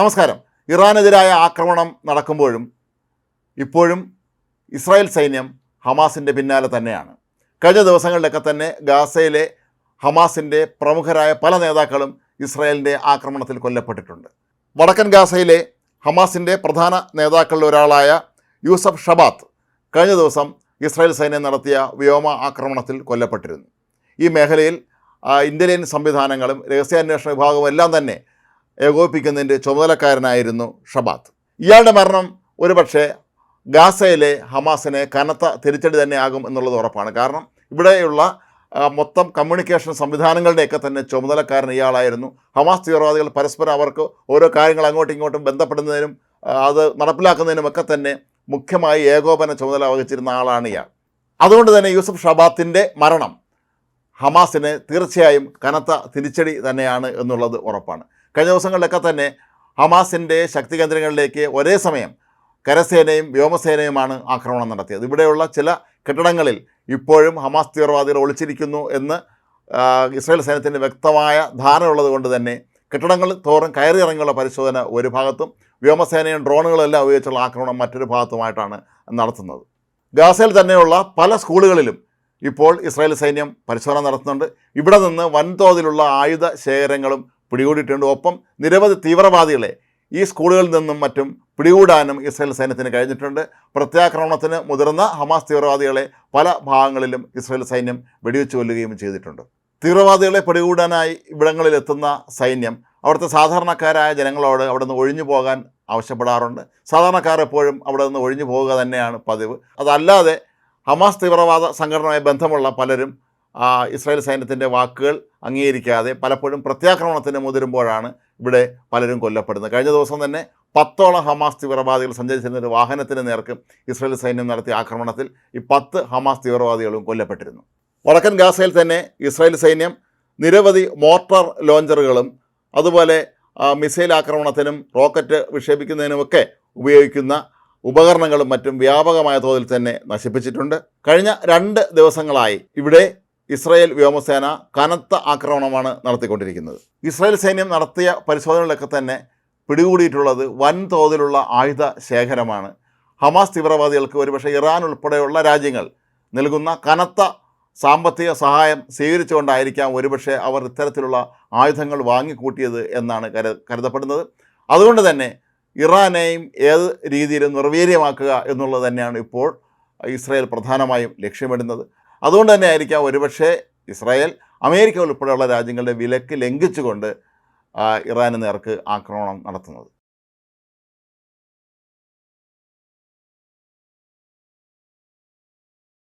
നമസ്കാരം. ഇറാനെതിരായ ആക്രമണം നടക്കുമ്പോഴും ഇപ്പോഴും ഇസ്രായേൽ സൈന്യം ഹമാസിന്റെ പിന്നാലെ തന്നെയാണ്. കഴിഞ്ഞ ദിവസങ്ങളിലൊക്കെ തന്നെ ഗാസയിലെ ഹമാസിന്റെ പ്രമുഖരായ പല നേതാക്കളും ഇസ്രായേലിന്റെ ആക്രമണത്തിൽ കൊല്ലപ്പെട്ടിട്ടുണ്ട്. വടക്കൻ ഗാസയിലെ ഹമാസിന്റെ പ്രധാന നേതാക്കളിൽ ഒരാളായ യൂസഫ് ഷബാത്ത് കഴിഞ്ഞ ദിവസം ഇസ്രായേൽ സൈന്യം നടത്തിയ വ്യോമ ആക്രമണത്തിൽ കൊല്ലപ്പെട്ടിരുന്നു. ഈ മേഖലയിൽ ഇന്ത്യൻ സംവിധാനങ്ങളും രഹസ്യാന്വേഷണ വിഭാഗവും എല്ലാം തന്നെ ഏകോപിപ്പിക്കുന്നതിന്റെ ചുമതലക്കാരനായിരുന്നു ഷബാത്ത്. ഇയാളുടെ മരണം ഒരുപക്ഷെ ഗാസയിലെ ഹമാസിനെ കനത്ത തിരിച്ചടി തന്നെ ആകും എന്നുള്ളത് ഉറപ്പാണ്. കാരണം ഇവിടെയുള്ള മൊത്തം കമ്മ്യൂണിക്കേഷൻ സംവിധാനങ്ങളുടെയൊക്കെ തന്നെ ചുമതലക്കാരൻ ഇയാളായിരുന്നു. ഹമാസ് തീവ്രവാദികൾ പരസ്പരം അവർക്ക് ഓരോ കാര്യങ്ങൾ അങ്ങോട്ടും ഇങ്ങോട്ടും ബന്ധപ്പെടുന്നതിനും അത് നടപ്പിലാക്കുന്നതിനുമൊക്കെ തന്നെ മുഖ്യമായി ഏകോപന ചുമതല വഹിച്ചിരുന്ന ആളാണ് ഇയാൾ. അതുകൊണ്ട് തന്നെ യൂസഫ് ഷബാത്തിന്റെ മരണം ഹമാസിന് തീർച്ചയായും കനത്ത തിരിച്ചടി തന്നെയാണ് എന്നുള്ളത് ഉറപ്പാണ്. കഴിഞ്ഞ ദിവസങ്ങളിലൊക്കെ തന്നെ ഹമാസിന്റെ ശക്തി കേന്ദ്രങ്ങളിലേക്ക് ഒരേ സമയം കരസേനയും വ്യോമസേനയുമാണ് ആക്രമണം നടത്തിയത്. ഇവിടെയുള്ള ചില കെട്ടിടങ്ങളിൽ ഇപ്പോഴും ഹമാസ് തീവ്രവാദികൾ ഒളിച്ചിരിക്കുന്നു എന്ന് ഇസ്രായേൽ സൈന്യത്തിന് വ്യക്തമായ ധാരണ കൊണ്ട് തന്നെ കെട്ടിടങ്ങൾ തോറും കയറിയിറങ്ങിയുള്ള പരിശോധന ഒരു ഭാഗത്തും വ്യോമസേനയും ഡ്രോണുകളെല്ലാം ഉപയോഗിച്ചുള്ള ആക്രമണം മറ്റൊരു ഭാഗത്തുമായിട്ടാണ് നടത്തുന്നത്. ഗാസയിൽ തന്നെയുള്ള പല സ്കൂളുകളിലും ഇപ്പോൾ ഇസ്രായേൽ സൈന്യം പരിശോധന നടത്തുന്നുണ്ട്. ഇവിടെ നിന്ന് വൻതോതിലുള്ള ആയുധ ശേഖരങ്ങളും പിടികൂടിയിട്ടുണ്ട്. ഒപ്പം നിരവധി തീവ്രവാദികളെ ഈ സ്കൂളുകളിൽ നിന്നും മറ്റും പിടികൂടാനും ഇസ്രായേൽ സൈന്യത്തിന് കഴിഞ്ഞിട്ടുണ്ട്. പ്രത്യാക്രമണത്തിന് മുതിർന്ന ഹമാസ് തീവ്രവാദികളെ പല ഭാഗങ്ങളിലും ഇസ്രായേൽ സൈന്യം വെടിവെച്ച് കൊല്ലുകയും ചെയ്തിട്ടുണ്ട്. തീവ്രവാദികളെ പിടികൂടാനായി ഇവിടങ്ങളിൽ എത്തുന്ന സൈന്യം അവിടുത്തെ സാധാരണക്കാരായ ജനങ്ങളോട് അവിടെ നിന്ന് ഒഴിഞ്ഞു പോകാൻ ആവശ്യപ്പെടാറുണ്ട്. സാധാരണക്കാർ എപ്പോഴും അവിടെ നിന്ന് ഒഴിഞ്ഞു പോവുക തന്നെയാണ് പതിവ്. അതല്ലാതെ ഹമാസ് തീവ്രവാദ സംഘടനയുമായി ബന്ധമുള്ള പലരും ഇസ്രായേൽ സൈന്യത്തിന്റെ വാക്കുകൾ അംഗീകരിക്കാതെ പലപ്പോഴും പ്രത്യാക്രമണത്തിന് മുതിരുമ്പോഴാണ് ഇവിടെ പലരും കൊല്ലപ്പെടുന്നത്. കഴിഞ്ഞ ദിവസം തന്നെ പത്തോളം ഹമാസ് തീവ്രവാദികൾ സഞ്ചരിച്ചിരുന്ന ഒരു വാഹനത്തിന് നേർക്ക് ഇസ്രായേൽ സൈന്യം നടത്തിയ ആക്രമണത്തിൽ ഈ പത്ത് ഹമാസ് തീവ്രവാദികളും കൊല്ലപ്പെട്ടിരുന്നു. വടക്കൻ ഗാസയിൽ തന്നെ ഇസ്രായേൽ സൈന്യം നിരവധി മോട്ടോർ ലോഞ്ചറുകളും അതുപോലെ മിസൈൽ ആക്രമണത്തിനും റോക്കറ്റ് വിക്ഷേപിക്കുന്നതിനുമൊക്കെ ഉപയോഗിക്കുന്ന ഉപകരണങ്ങളും മറ്റും വ്യാപകമായ തോതിൽ തന്നെ നശിപ്പിച്ചിട്ടുണ്ട്. കഴിഞ്ഞ രണ്ട് ദിവസങ്ങളായി ഇവിടെ ഇസ്രായേൽ വ്യോമസേന കനത്ത ആക്രമണമാണ് നടത്തിക്കൊണ്ടിരിക്കുന്നത്. ഇസ്രായേൽ സൈന്യം നടത്തിയ പരിശോധനകളിലൊക്കെ തന്നെ പിടികൂടിയിട്ടുള്ളത് വൻതോതിലുള്ള ആയുധ ശേഖരമാണ്. ഹമാസ് തീവ്രവാദികൾക്ക് ഒരുപക്ഷെ ഇറാൻ ഉൾപ്പെടെയുള്ള രാജ്യങ്ങൾ നൽകുന്ന കനത്ത സാമ്പത്തിക സഹായം സ്വീകരിച്ചുകൊണ്ടായിരിക്കാം ഒരുപക്ഷെ അവർ ഇത്തരത്തിലുള്ള ആയുധങ്ങൾ വാങ്ങിക്കൂട്ടിയത് എന്നാണ് കരു കരുതപ്പെടുന്നത്. അതുകൊണ്ട് തന്നെ ഇറാനെയും ഏത് രീതിയിൽ നിർവീര്യമാക്കുക എന്നുള്ളത് തന്നെയാണ് ഇപ്പോൾ ഇസ്രായേൽ പ്രധാനമായും ലക്ഷ്യമിടുന്നത്. അതുകൊണ്ട് തന്നെ ആയിരിക്കാം ഒരുപക്ഷെ ഇസ്രായേൽ അമേരിക്ക ഉൾപ്പെടെയുള്ള രാജ്യങ്ങളുടെ വിലക്ക് ലംഘിച്ചുകൊണ്ട് ഇറാന് നേർക്ക് ആക്രമണം നടത്തുന്നത്.